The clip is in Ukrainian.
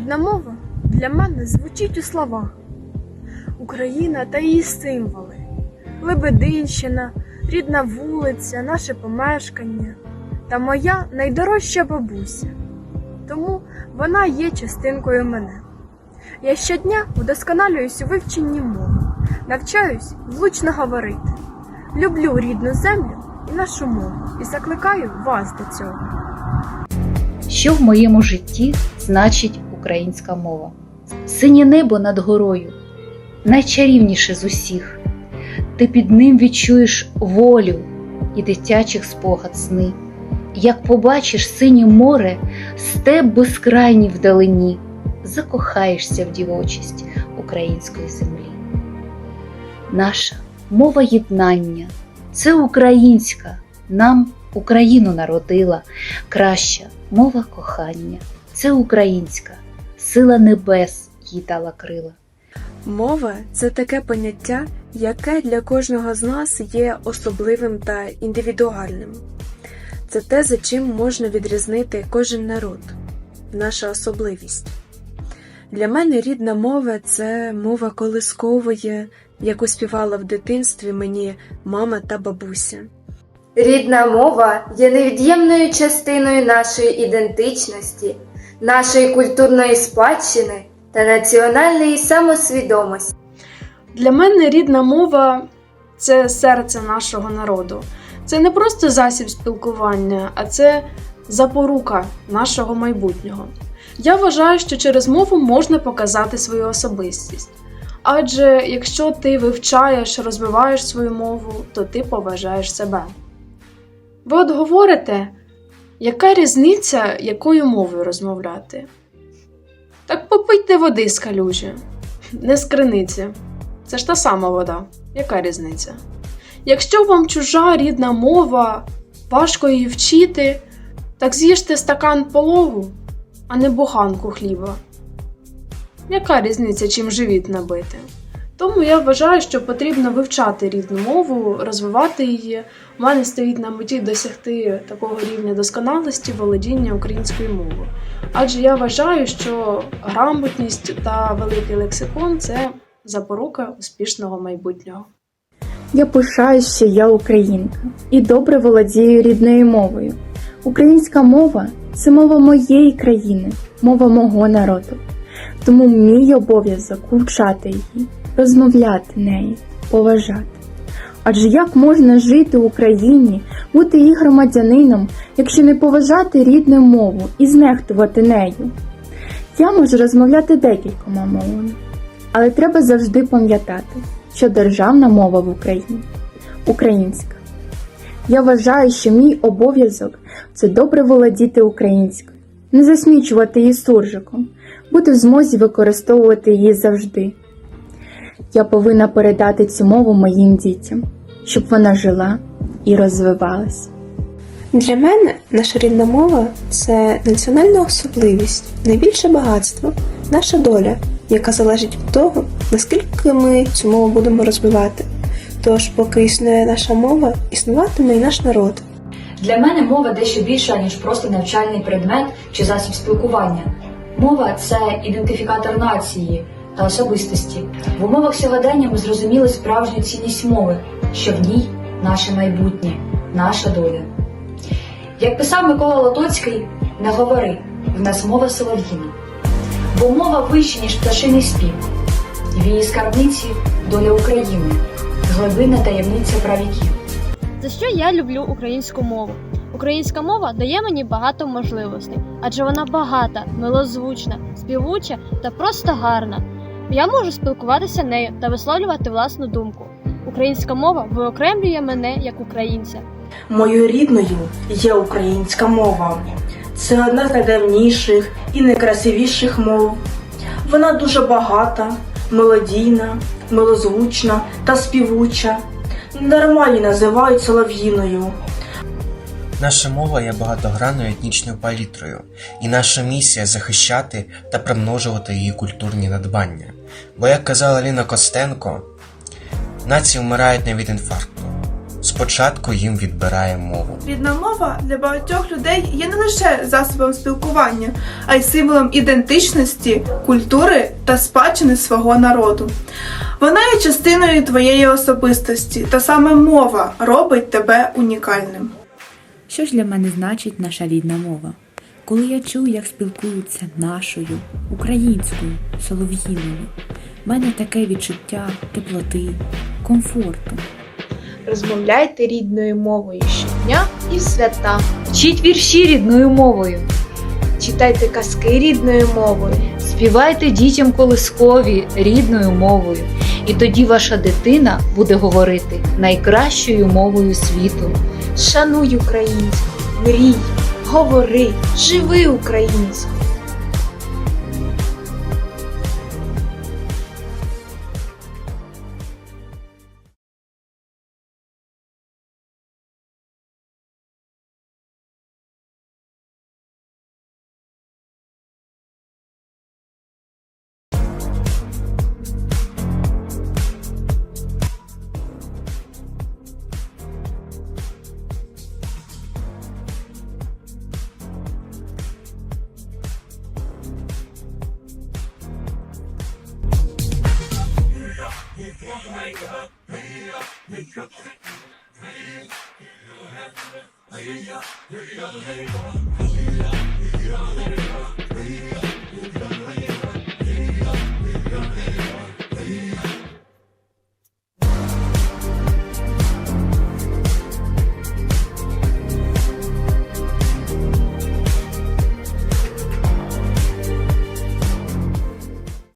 Рідна мова для мене звучить у словах. Україна та її символи, Лебединщина, рідна вулиця, наше помешкання та моя найдорожча бабуся. Тому вона є частинкою мене. Я щодня удосконалююсь у вивченні мови, навчаюсь влучно говорити. Люблю рідну землю і нашу мову і закликаю вас до цього. Що в моєму житті значить українська мова? Синє небо над горою, найчарівніше з усіх. Ти під ним відчуєш волю і дитячих спогад сни. Як побачиш синє море, степ безкрайній вдалині, закохаєшся в дівочість української землі. Наша мова єднання це українська, нам Україну народила, краща мова кохання, це українська, сила небес їй дала крила. Мова це таке поняття, яке для кожного з нас є особливим та індивідуальним. Це те, за чим можна відрізнити кожен народ, наша особливість. Для мене рідна мова це мова колискової, яку співала в дитинстві мені мама та бабуся. Рідна мова є невід'ємною частиною нашої ідентичності, нашої культурної спадщини та національної самосвідомості. Для мене рідна мова це серце нашого народу. Це не просто засіб спілкування, а це запорука нашого майбутнього. Я вважаю, що через мову можна показати свою особистість. Адже якщо ти вивчаєш, розвиваєш свою мову, то ти поважаєш себе. Ви от говорите, яка різниця, якою мовою розмовляти? Так попийте води з калюжі, не з криниці. Це ж та сама вода. Яка різниця? Якщо вам чужа рідна мова, важко її вчити, так з'їжте стакан пологу, а не буханку хліба. Яка різниця, чим живіт набити? Тому я вважаю, що потрібно вивчати рідну мову, розвивати її. У мене стоїть на меті досягти такого рівня досконалості володіння українською мовою. Адже я вважаю, що грамотність та великий лексикон це запорука успішного майбутнього. Я пишаюсь, що я українка і добре володію рідною мовою. Українська мова це мова моєї країни, мова мого народу. Тому мій обов'язок вивчати її, розмовляти нею, поважати. Адже як можна жити в Україні, бути її громадянином, якщо не поважати рідну мову і знехтувати нею? Я можу розмовляти декількома мовами, але треба завжди пам'ятати, що державна мова в Україні українська. Я вважаю, що мій обов'язок це добре володіти українською, не засмічувати її суржиком, бути в змозі використовувати її завжди. Я повинна передати цю мову моїм дітям, щоб вона жила і розвивалась. Для мене наша рідна мова це національна особливість, найбільше багатство, наша доля, яка залежить від того, наскільки ми цю мову будемо розвивати. Тож, поки існує наша мова, існуватиме і наш народ. Для мене мова дещо більша, ніж просто навчальний предмет чи засіб спілкування. Мова це ідентифікатор нації та особистості. В умовах сьогодення ми зрозуміли справжню цінність мови, що в ній наше майбутнє, наша доля. Як писав Микола Лотоцький, не говори, в нас мова солов'їна. Бо мова вища, ніж пташиний спів. В її скарбниці доля України, глибинна таємниця правіків. За що я люблю українську мову? Українська мова дає мені багато можливостей, адже вона багата, милозвучна, співуча та просто гарна. Я можу спілкуватися нею та висловлювати власну думку. Українська мова виокремлює мене як українця. Моєю рідною є українська мова. Це одна з найдавніших і найкрасивіших мов. Вона дуже багата, мелодійна, милозвучна та співуча. Її називають солов'їною. Наша мова є багатогранною етнічною палітрою, і наша місія захищати та примножувати її культурні надбання. Бо, як казала Ліна Костенко, нації вмирають не від інфаркту, спочатку їм відбирає мову. Рідна мова для багатьох людей є не лише засобом спілкування, а й символом ідентичності, культури та спадщини свого народу. Вона є частиною твоєї особистості, та саме мова робить тебе унікальним. Що ж для мене значить наша рідна мова? Коли я чую, як спілкуються нашою, українською, солов'їною, в мене таке відчуття теплоти, комфорту. Розмовляйте рідною мовою щодня і в свята. Вчіть вірші рідною мовою, Читайте казки рідною мовою. співайте дітям колискові рідною мовою, і тоді ваша дитина буде говорити найкращою мовою світу. Шануй українську, мрій, говори, живи українською. Hey ya, hey ya, hey ya, hey ya, hey ya, hey ya, hey ya.